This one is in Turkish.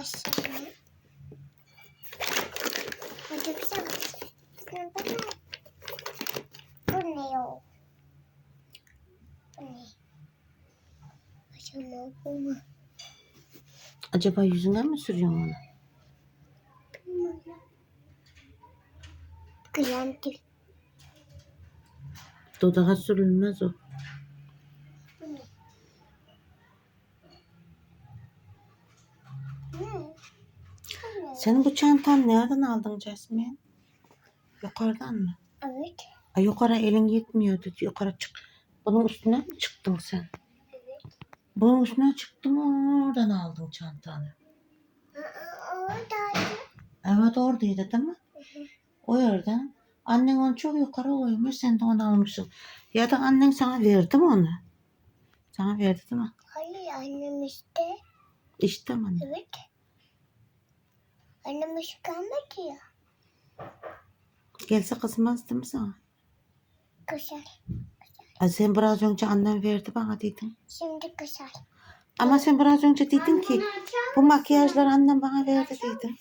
başlayalım. Burada güzel bir şey. Bu ne o? Bu ne? Acaba bu mu? Acaba yüzünden mi sürüyor onu? Glandül. Dudağa sürülmez o. Senin bu çantan nereden aldın Jasmine? Yukarıdan mı? Evet. Ay yukarı elin yetmiyordu. Yukarı çık. Bunun üstüne mi çıktın sen? Evet. Bunun üstüne çıktın oradan aldın çantanı. Oradaydı. Evet oradaydı değil mi? O yerden. Annen onu çok yukarı koymuş. Sen de onu almışsın. Ya da annen sana verdi mi onu? Sana verdi değil mi? Hayır annem işte. İşte mi? Evet. Annem iş kalmadı ya. Gelse kızmaz değil mi sana? Güzel. Ay sen biraz önce annem verdi bana dedin. Şimdi güzel. Ama sen biraz önce dedin ki bu makyajları annem bana verdi dedin.